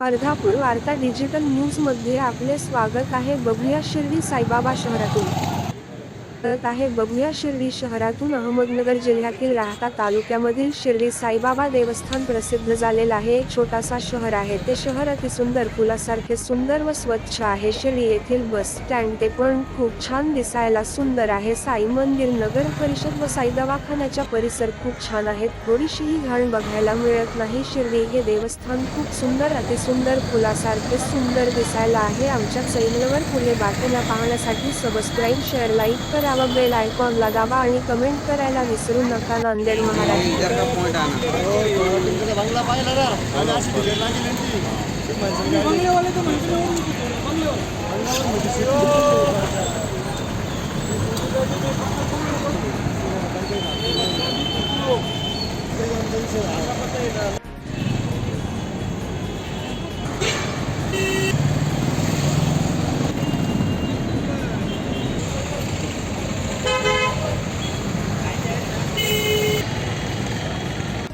अर्धापूर वार्ता डिजिटल न्यूजमध्ये आपले स्वागत आहे. बघूया शिर्डी साईबाबा शहरातून. करत आहे. बघूया शिर्डी शहरातून अहमदनगर जिल्ह्यातील राहता तालुक्यामधील शिर्डी साईबाबा देवस्थान प्रसिद्ध झालेलं आहे. एक छोटासा शहर आहे. ते शहर अतिसुंदर फुलासारखे सुंदर व स्वच्छ आहे. शिर्डी येथील बस स्टँड ते पण खूप छान दिसायला सुंदर आहे. साई मंदिर नगर परिषद व साई दवाखान्याचा परिसर खूप छान आहेत. थोडीशीही घाण बघायला मिळत नाही. शिर्डी हे देवस्थान खूप सुंदर अतिसुंदर फुलासारखे सुंदर दिसायला आहे. आमच्या चैनलवर पुढे बातम्या पाहण्यासाठी सबस्क्राईब शेअर लाईक करावा बेल आयकॉनला दाबा आणि कमेंट करायला विसरू नका नांदेड महाराष्ट्र इधर का